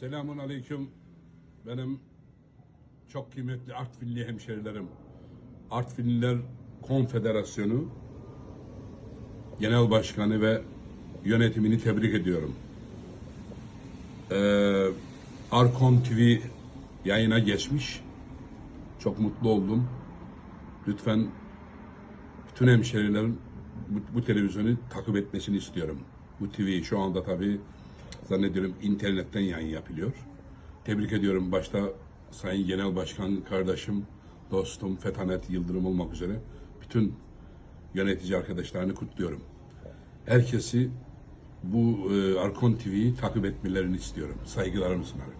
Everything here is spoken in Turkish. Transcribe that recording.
Selamun aleyküm. Benim çok kıymetli Artvinli hemşerilerim. Artvinliler Konfederasyonu Genel Başkanı ve yönetimini tebrik ediyorum. Ee, Arkon TV yayına geçmiş. Çok mutlu oldum. Lütfen bütün hemşerilerin bu, bu televizyonu takip etmesini istiyorum. Bu TV şu anda tabii zannediyorum internetten yayın yapılıyor. Tebrik ediyorum başta Sayın Genel Başkan kardeşim, dostum Fetanet Yıldırım olmak üzere bütün yönetici arkadaşlarını kutluyorum. Herkesi bu e, Arkon TV'yi takip etmelerini istiyorum. Saygılarımı sunarım.